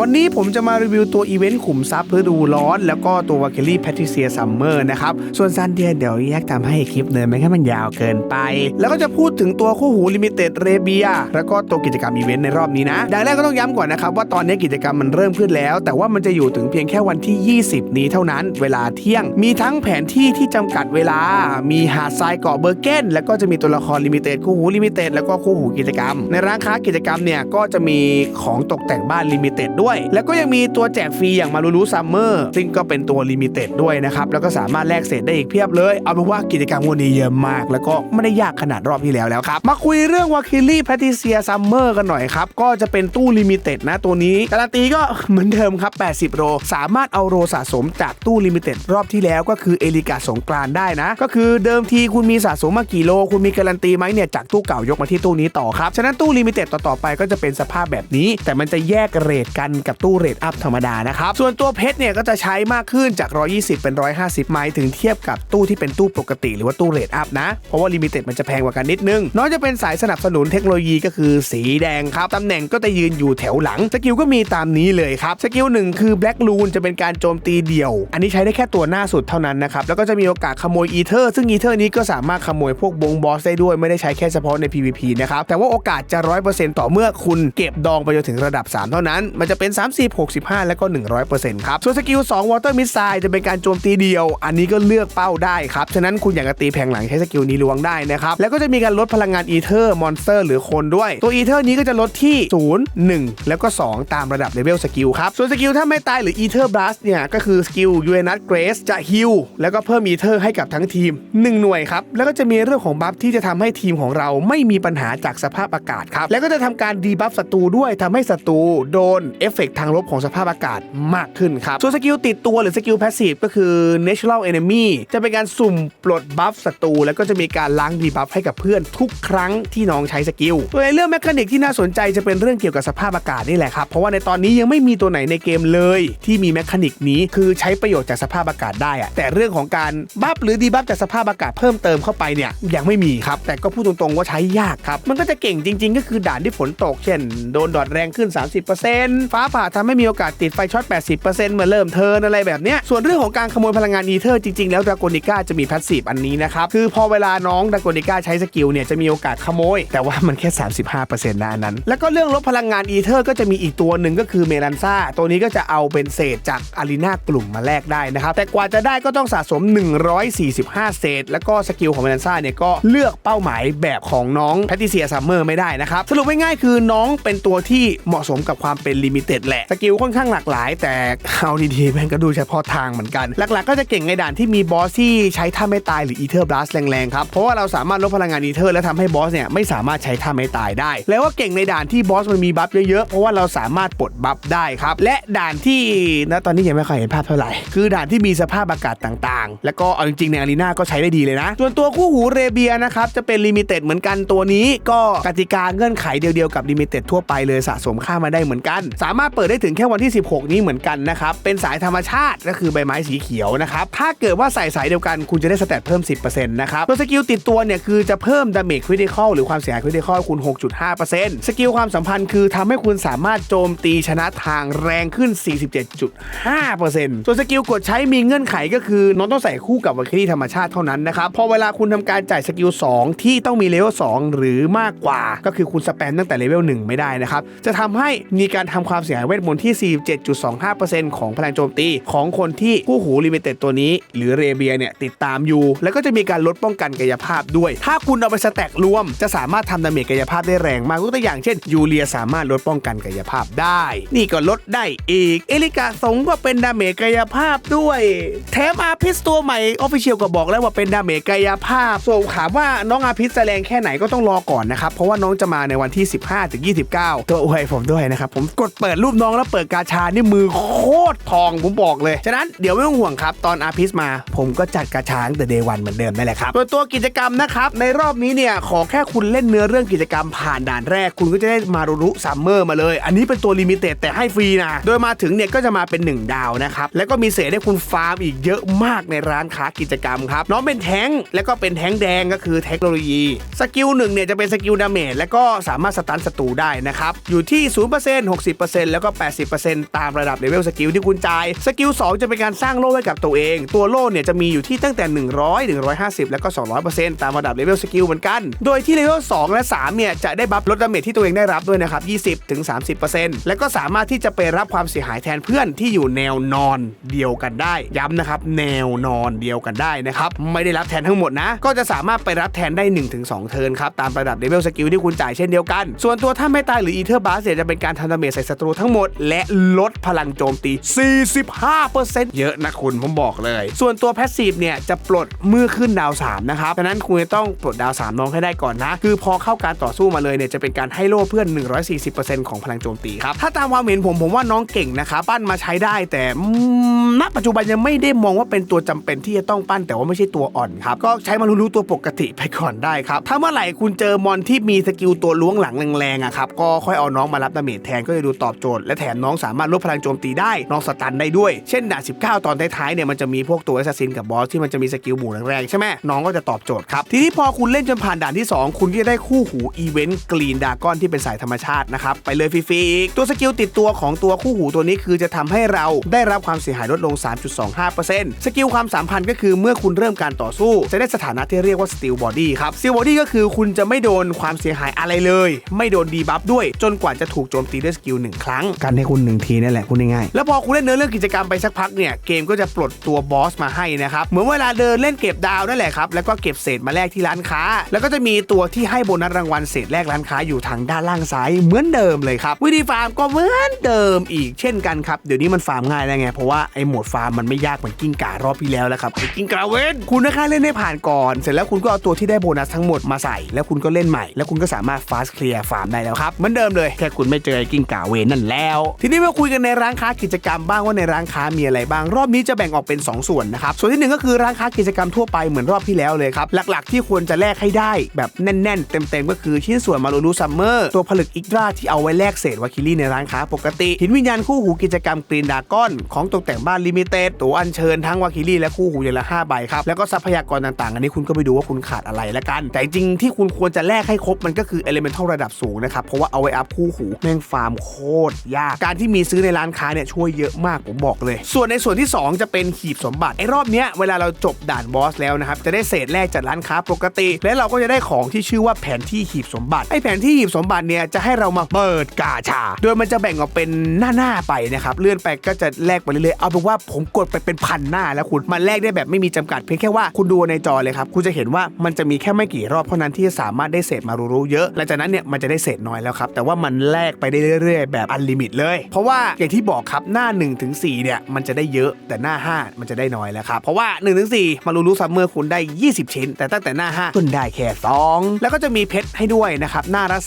วันนี้ผมจะมารีวิวตัวอีเวนต์ขุมทรัพย์ฤดูร้อน แล้วก็ตัววาเคลลี่แพทริเซียซัมเมอร์นะครับ ส่วนซันเดียเดี๋ยวแยกทำให้คลิปเนินไม่ให้มันยาวเกินไป แล้วก็จะพูดถึงตัวคู่หูลิมิเต็ดเรเบียแล้วก็ตัวกิจกรรมอีเวนต์ในรอบนี้นะอย่างแรกก็ต้องย้ำก่อนนะครับ ว่าตอนนี้กิจกรรมมันเริ่มขึ้นแล้ว แต่ว่ามันจะอยู่ถึงเพียงแค่วันที่ 20 นี้เท่านั้นเวลาเที่ยง มีทั้งแผนที่ที่จำกัดเวลา มีหาดทรายเกาะเบอร์เกนแล้วก็จะมีตัวละครลิมิเต็ดคู่หูลิมิเต็ดแล้วก็คู่หูกิจกรรม ในร้านค้ากิจกรรมเนี่ยก็จะมีของตกแต่งบ้านลิมิเต็ดด้วยแล้วก็ยังมีตัวแจกฟรีอย่างมารูรูซัมเมอร์ซึ่งก็เป็นตัวลิมิเต็ดด้วยนะครับ แล้วก็สามารถแลกเศษได้อีกเพียบเลย เอาเป็นว่ากิจกรรมวันนี้เยอะมาก แล้วก็ไม่ได้ยากขนาดรอบที่แล้วแล้วครับ มาคุยเรื่องวาคิลี่แพทิเซียซัมเมอร์กันหน่อยครับ ก็จะเป็นตู้ลิมิเต็ดนะตัวนี้การันตีก็เหมือนเดิมครับ 80 โร สามารถเอาโรสะสมจากตู้ลิมิเต็ดรอบที่แล้วก็คือเอลิกาสงกรานได้นะ ก็คือเดิมทีคุณมีสะสมมากี่โล คุณมีการันตีไหมเนี่ยจากตู้เก่ายกมาที่ตู้นี้ต่อครับฉะนั้นตู้ลิมิเต็ดต่อๆไปก็จะเป็นสภาพแบบนี้ แต่มันจะแยกเรทกันกับตู้เรทอัพธรรมดานะครับ ส่วนตัวเพชรเนี่ยก็จะใช้มากขึ้นจาก 120 เป็น 150 ไมล์ถึงเทียบกับตู้ที่เป็นตู้ปกติ หรือว่าตู้เรทอัพนะ เพราะว่าลิมิเต็ดมันจะแพงกว่ากันนิดนึง น้องจะเป็นสายสนับสนุนเทคโนโลยีก็คือสีแดงครับ ตำแหน่งก็จะยืนอยู่แถวหลัง สกิลก็มีตามนี้เลยครับ สกิลหนึ่งคือ Black Loon จะเป็นการโจมตีเดี่ยว อันนี้ใช้ได้แค่ตัวหน้าสุดเท่านั้นนะครับ แล้วก็จะมีโอกาสขโมยอีเทอร์ซึ่งอีเทอร์นี้ก็สามารถขโมยพวกบงบอสได้ด้วยไม่ได้ใช้แค่เฉพาะใน PVP นะครับแต่ว่าโอกาสจะ100%ต่อเมื่อคุณเก็บดองไปจนถึงระดับ 3 เท่านั้นมันจะเป็น 30 65 แล้วก็ 100%ครับ ส่วนสกิล2 Water Missile จะเป็นการโจมตีเดียว อันนี้ก็เลือกเป้าได้ครับ ฉะนั้นคุณอยากจะตีแผงหลังใช้สกิลนี้ลวงได้นะครับ แล้วก็จะมีการลดพลังงานอีเทอร์มอนสเตอร์หรือคนด้วย ตัวอีเทอร์นี้ก็จะลดที่ 0 1 แล้วก็ 2 ตามระดับเลเวลสกิลครับ ส่วนสกิลถ้าไม่ตายหรืออีเทอร์บลัสเนี่ยก็คือสกิลยูเอนัสเกรสจะฮิลแล้วก็เพิ่มอีเทอร์ให้กับทั้งทีม 1 หน่วยครับแล้วก็จะมีเรื่องของบัฟที่จะทำให้ทีมของเราไม่มีปัญหาจากสภาพอากาศครับแล้วก็จะทำการดีบัฟศัตรูด้วยทำให้ศัตรูโดนเอฟเฟกต์ทางลบของสภาพอากาศมากขึ้นครับ ส่วนสกิลติดตัวหรือสกิลแพสซีฟก็คือ natural enemy จะเป็นการสุ่มปลดบัฟศัตรูแล้วก็จะมีการล้างดีบัฟให้กับเพื่อนทุกครั้งที่น้องใช้สกิลตัวในเรื่องแมคานิกที่น่าสนใจจะเป็นเรื่องเกี่ยวกับสภาพอากาศนี่แหละครับ เพราะว่าในตอนนี้ยังไม่มีตัวไหนในเกมเลย ที่มีแมคานิกนี้คือใช้ประโยชน์จากสภาพอากาศได้อะแต่เรื่องของการบัฟหรือดีบัฟจากสภาพอากาศเพิ่มเติมเข้าไปเนี่ยยังไม่มีครับ แต่ก็พูดตรงๆว่าใช้ยากครับ มันก็จะเก่งจริง ๆ ก็คือด่านที่ฝนตกเช่น โดนดอดแรงขึ้น 30%ฟฟ้าผ่าทำให้มีโอกาสติดไฟช็อต 80%เมื่อเริ่มเทินอะไรแบบเนี้ยส่วนเรื่องของการขโมยพลังงานอีเทอร์จริงๆ แล้วดราโกนิก้าจะมีแพสซีฟอันนี้นะครับ คือพอเวลาน้องดราโกนิก้าใช้สกิลเนี่ยจะมีโอกาสขโมย แต่ว่ามันแค่ 35%นะอันนั้น แล้วก็เรื่องลดพลังงานอีเทอร์ก็จะมีอีกตัวหนึ่งก็คือเมลันซ่าตัวนี้ก็จะเอาเป็นเศษจากอารีนากลุ่มมาแลกได้นะครับแต่กว่าจะได้ก็ต้องสะสม 145 เศษ แล้วก็สกิลของเมลันซ่าเนี่ยก็เลือกเป้าหมายแบบของน้องแพทิเซียซัมเมอร์ไม่ได้นะครับสรุปง่ายๆคือน้องเป็นตัวที่เหมาะสมกับความเป็นลิมิเต็ดแหละ สกิลค่อนข้างหลากหลาย แต่เอาดีๆแม่งก็ดูเฉพาะทางเหมือนกัน หลักๆ ก็จะเก่งในด่านที่มีบอสที่ใช้ท่าไม่ตายหรืออีเทอร์บลัสแรงๆครับ เพราะว่าเราสามารถลดพลังงานอีเทอร์และทำให้บอสเนี่ยไม่สามารถใช้ท่าไม่ตายได้ แล้วก็เก่งในด่านที่บอสมันมีบัฟเยอะๆ เพราะว่าเราสามารถปลดบัฟได้ครับ และด่านที่ณตอนนี้ยังไม่ค่อยเห็นภาพเท่าไหร่ คือด่านที่มีสภาพอากาศต่างๆ แล้วก็เอาจริงๆในอารีนาก็ใช้ได้ดีเลยนะ ส่วนตัวคู่หูเรเบียนะครับจะเป็นลิมิเต็ดเหมือนกันตัวนี้ ก็กติกาเงื่อนไขเดียวๆกับลิมิเต็ดทั่วไปเลยสะสมค่ามาได้เหมือนกันสามารถเปิดได้ถึงแค่วันที่ 16 นี้เหมือนกันนะครับ เป็นสายธรรมชาติก็คือใบไม้สีเขียวนะครับ ถ้าเกิดว่าใส่สายเดียวกันคุณจะได้สแตทเพิ่ม 10%นะครับตัวสกิลติดตัวเนี่ยคือจะเพิ่มดาเมจคริติคอลหรือความเสียหายคริติคอลคุณ 6.5%สกิลความสัมพันธ์คือทำให้คุณสามารถโจมตีชนะทางแรงขึ้น 47.5%ส่วนสกิลกดใช้มีเงื่อนไขก็คือน้องต้องใส่คู่กับวัคคีธรรมชาติเท่านั้นนะครับ พอเวลาคุณทำการจ่ายสกิล 2 ที่ต้องมีเลเวล 2 หรือมากกว่า ก็คือคุณสแปมตั้งแต่เลเวล 1 ไม่ได้นะครับ จะทำให้มีการทำความเสียหายเวทมนต์ที่ 47.25%ของพลังโจมตีของคนที่ผู้หูลิมิเต็ดตัวนี้ หรือเรเบียเนี่ยติดตามอยู่ แล้วก็จะมีการลดป้องกันกายภาพด้วย ถ้าคุณเอาไปสแต็กรวม จะสามารถทำดาเมจกายภาพได้แรงมากยกตัวอย่างเช่นยูเลียสามารถลดป้องกันกายภาพได้ นี่ก็ลดได้อีก เอลิกาสงก็เป็นดาเมจกายภาพด้วย แถมอาพิสตัวใหม่ออฟฟิเชียลก็บอกแล้วว่าเป็นดาเมจกายภาพส่วนถามว่าน้องอาพิสจะแรงแค่ไหนก็ต้องรอก่อนนะครับ เพราะว่าน้องจะมาในวันที่ 15-29 ตัวอวยผมด้วยนะครับ ผมกดเปิดรูปน้องแล้วเปิดกาชานี่มือโคตรทองผมบอกเลย ฉะนั้นเดี๋ยวไม่ต้องห่วงครับ ตอนอาพิสมา ผมก็จัดกาชาตั้งแต่เดวันเหมือนเดิมนั่นแหละครับตัวตัวกิจกรรมนะครับ ในรอบนี้เนี่ยขอแค่คุณเล่นเนื้อเรื่องกิจกรรมผ่านด่านแรกคุณก็จะได้มารุรุซัมเมอร์มาเลย อันนี้เป็นตัวลิมิเต็ดแต่ให้ฟรีนะ โดยมาถึงเนี่ยก็จะมาเป็น 1 ดาวนะครับ แล้วก็มีเศษให้คุณฟาร์มอีกเยอะมากในร้านค้ากิจกรรมครับ น้องเป็นแท้งแล้วก็เป็นแท้งแดงก็คือเทคโนโลยี สกิลหนึ่งเนี่ยจะเป็นสกิลดาเมจแล้วก็สามารถสตันศัตรูได้นะครับ อยู่ที่ 0% 60% 50%แล้วก็ 80%ตามระดับเลเวลสกิลที่คุณจ่าย สกิล 2 จะเป็นการสร้างโล่ไว้กับตัวเอง ตัวโล่เนี่ยจะมีอยู่ที่ตั้งแต่ 100 150 แล้วก็ 200%ตามระดับเลเวลสกิลเหมือนกัน โดยที่เลเวล2และ 3 เนี่ยจะได้บัฟลดดาเมจที่ตัวเองได้รับด้วยนะครับ 20ถึง30%แล้วก็สามารถที่จะไปรับความเสียหายแทนเพื่อนที่อยู่แนวนอนเดียวกันได้ ย้ำนะครับ แนวนอนเดียวกันได้นะครับ ไม่ได้รับแทนทั้งหมดนะ ก็จะสามารถไปรับแทนได้ 1-2 เทิร์นครับ ตามระดับเลเวลสกิลที่คุณจ่ายเช่นเดียวกัน ส่วนตัวถ้าไม่ตายหรืออีเทอร์บาสเนี่ยจะเป็นการทำดาเมจใส่ศัตรูทั้งหมด และลดพลังโจมตี 45%เยอะนะคุณผมบอกเลย ส่วนตัวแพสซีฟเนี่ยจะปลดเมื่อขึ้นดาว 3 นะครับดังนั้นคุณจะต้องปลดดาว 3 น้องให้ได้ก่อนนะ คือพอเข้าการต่อสู้มาเลยเนี่ยจะเป็นการให้โล่เพื่อน 140%ของพลังโจมตีครับถ้าตามความเห็นผมผมว่าน้องเก่งนะครับปั้นมาใช้ได้แต่ณปัจจุบันยังไม่ได้มองว่าเป็นตัวจำเป็นที่จะต้องปั้นแต่ว่าไม่ใช่ตัวอ่อนครับก็ใช้มารู้ตัวปกติไปก่อนได้ครับถ้าเมื่อไหร่คุณเจอมอนที่มีสกิลตัวล้วงหลังแรงๆอะครับก็ค่อยเอาน้องมารับดาเมจแทนก็จะดูตอบโจทย์และแถมน้องสามารถลดพลังโจมตีได้น้องสตันได้ด้วย เช่นด่าน19 ตอนท้ายๆเนี่ยมันจะมีพวกตัวแอสซัสซินกับบอสที่มันจะมีสกิลหมู่แรงๆใช่ไหมน้องก็จะตอบโจทย์ครับทีนี้พอคุณเล่นจนผ่านด่านที่ 2 คุณก็จะได้คู่หูอีเวนต์กรีนดากอนที่เป็นสายธรรมชาตินะครับไปเลยฟรีๆอีกตัวสกิลติดตัวของตัวคู่หูตัวนี้คือจะทำให้เราได้รับความเสียหายลดลง 3.25%สกิลความสัมพันธ์ก็คือเมื่อคุณเริ่มการต่อสู้ จะได้สถานะที่เรียกว่า Steel Body ครับ Steel Body ก็คือคุณจะไม่โดนความเสียหายอะไรเลย ไม่โดนดีบัฟด้วย จนกว่าจะถูกโจมตีด้วยสกิลหนึ่งครั้ง กันให้คุณหนึ่งทีนั่นแหละคุณง่ายๆแล้วพอคุณเล่นเนื้อเรื่องกิจกรรมไปสักพักเนี่ยเกมก็จะปลดตัวบอสมาให้นะครับเหมือนเวลาเดินเล่นเก็บดาวนั่นแหละครับแล้วก็เก็บเศษมาแลกที่ร้านค้า แล้วก็จะมีตัวที่ให้โบนัสรางวัลเศษแลกร้านค้าอยู่ทางด้านล่างซ้ายเหมือนเดิมเลยครับวิธีฟาร์มก็เหมือนเดิมอีกเช่นกันครับเดี๋ยวนี้มันฟาร์มง่ายแล้วไงเพราะว่าไอ้โหมดฟาร์มมันไม่ยากเหมือนกิ้งก่ารอบที่แล้วแล้วครับไอ้กิ้งก่าเวนคุณนะแค่เล่นให้ผ่านก่อน เสร็จแล้วคุณก็เอาตัวที่ได้โบนัสทั้งหมดมาใส่ แล้วคุณก็เล่นใหม่ แล้วคุณก็สามารถฟาสเคลียร์ฟาร์มได้แล้วครับเหมือนเดิมเลยแค่คุณไม่เจอไอ้กิ้งก่าเวนนั่นแล้ว ทีนี้มาคุยกันในร้านค้ากิจกรรมบ้างว่าในร้านค้ามีอะไรบ้าง รอบนี้จะแบ่งออกเป็น 2 ส่วนนะครับ ส่วนที่หนึ่งก็คือร้านค้ากิจกรรมทั่วไปเหมือนรอบที่แล้วเลยครับ หลักๆ ที่ควรจะแลกให้ได้ แบบแน่นๆ เต็มๆ ก็คือชิ้นส่วนมารูรูซัมเมอร์ตัวผลึกอิกราที่เอาไว้แลกเศษวาคิลี่ในร้านค้าปกติหินวิญญาณคู่หูกิจกรรมกรีนดากอนของตกแต่งบ้านลิมิเต็ดตัวอัญเชิญทั้งวาคิลี่และคู่หูอย่างละ5ใบครับแล้วก็ทรัพยากรต่างๆ อันนี้คุณก็ไปดูว่าคุณขาดอะไรละกัน แต่จริงที่คุณควรจะแลกให้ครบมันก็คือเอลิเมนทัลระดับสูงนะครับเพราะว่าเอาไว้อัพคู่หูแม่งฟาร์มโคตรยาก การที่มีซื้อในร้านค้าเนี่ยช่วยเยอะมากผมบอกเลย ส่วนในส่วนที่ 2 จะเป็นหีบสมบัติไอ้รอบเนี้ยเวลาเราจบด่านบอสแล้วนะครับจะได้เศษแรกจากร้านค้าปกติ และเราก็จะได้ของที่ชื่อว่าแผนที่หีบสมบัติไอ้แผนที่หีบสมบัติเนี่ยจะให้เรามาเปิดกาชา โดยมันจะแบ่งออกเป็นหน้าๆไปนะครับเลื่อนไปก็จะแลกไปเรื่อยๆเอาเป็นว่าผมกดไปเป็นพันหน้าแล้วคุณมันแลกได้แบบไม่มีจำกัดเพียงแค่ว่าคุณดูในจอเลยครับคุณจะเห็นว่ามันจะมีแค่ไม่กี่รอบเท่านั้นที่จะสามารถได้เศษมารู้ๆเยอะหลังจากนั้นเนี่ยมันจะได้เศษน้อยแล้วครับแต่ว่ามันแลกไปได้เรื่อยๆ แบบอันลิมิตเลย เพราะว่าอย่างที่บอกครับหน้า1ถึง4เนี่ยมันจะได้เยอะแต่หน้า 5 มันจะได้น้อยแล้วครับ เพราะว่า1ถึง4มารู้ๆซัมเมอร์คุณได้ 20 ชิ้น แต่ตั้งแต่หน้า 5 คุณได้แค่ 2 แล้วก็จะมีเพชรให้ด้วยนะครับหน้าละ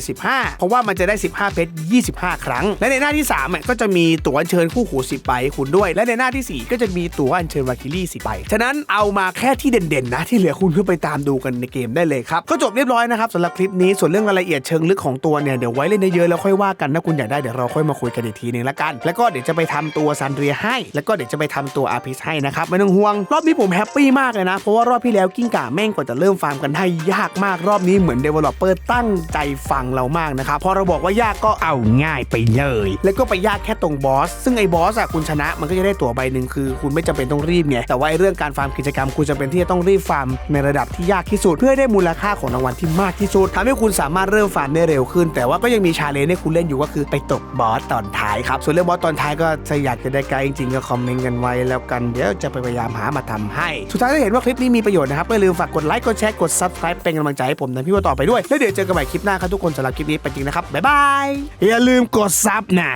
375 เพราะว่ามันจะได้ 15 เพชร 25 ครั้ง และในหน้าที่3เนี่ยก็จะมีตั๋วอัญเชิญคู่หู10ใบให้คุณด้วย และในหน้าที่ 4 ก็จะมีตั๋วอัญเชิญวาคิลี่10ใบฉะนั้นเอามาแค่ที่เด่นๆนะที่เหลือคุณก็ไปตามดูกันในเกมได้เลยครับก็จบเรียบร้อยนะครับสำหรับคลิปนี้ส่วนเรื่องรายละเอียดเชิงลึกของตัวเนี่ยเดี๋ยวไว้เล่นเยอะๆแล้วค่อยว่ากันถ้าคุณอยากได้เดี๋ยวเราค่อยมาคุยกันอีกทีหนึ่งละกัน แล้วก็เดี๋ยวจะไปทำตัวซันเรียให้ แล้วก็เดี๋ยวจะไปทำตัวอาพิสให้นะครับไม่ต้องห่วง รอบนี้ผมแฮปปี้มากเลยนะ เพราะว่ารอบที่แล้วกิ้งก่าแม่งกว่าจะเริ่มฟาร์มกันได้ยากมากรอบนี้เหมือน Developer ตั้งใจฟังเรามากนะครับพอเราบอกว่ายากก็เอาง่ายไปเลย แล้วก็ไปยากแค่ตรงบอส ซึ่งไอ้บอสอะคุณชนะมันก็จะได้ตั๋วใบหนึ่งคือ คุณไม่จำเป็นต้องรีบไงแต่ว่าไอ้เรื่องการฟาร์มกิจกรรมคุณจำเป็นที่จะต้องรีบฟาร์มในระดับที่ยากที่สุด เพื่อได้มูลค่าของรางวัลที่มากที่สุดทำให้คุณสามารถเริ่มฟาร์มได้เร็วขึ้น แต่ว่าก็ยังมีชาเลนจ์ให้คุณเล่นอยู่ก็คือไปตกบอสตอนท้ายครับ ส่วนเรื่องบอสตอนท้ายก็ถ้าอยากจะได้ไกด์จริงๆ ก็คอมเมนต์กันไว้แล้วกัน เดี๋ยวจะไปพยายามหามาทำให้ สุดท้ายถ้าเห็นว่าคลิปนี้มีประโยชน์นะครับก็อย่าลืมฝากกดไลค์กดแชร์กด subscribe เป็นกำลังใจให้ผมนะพี่ว่าต่อไปด้วยแล้วเดี๋ยวเจอกันใหม่คลิปหน้าครับทุกคนสำหรับคลิปนี้ไปจริงนะครับบ๊ายบายอย่าลืมกดซับนะ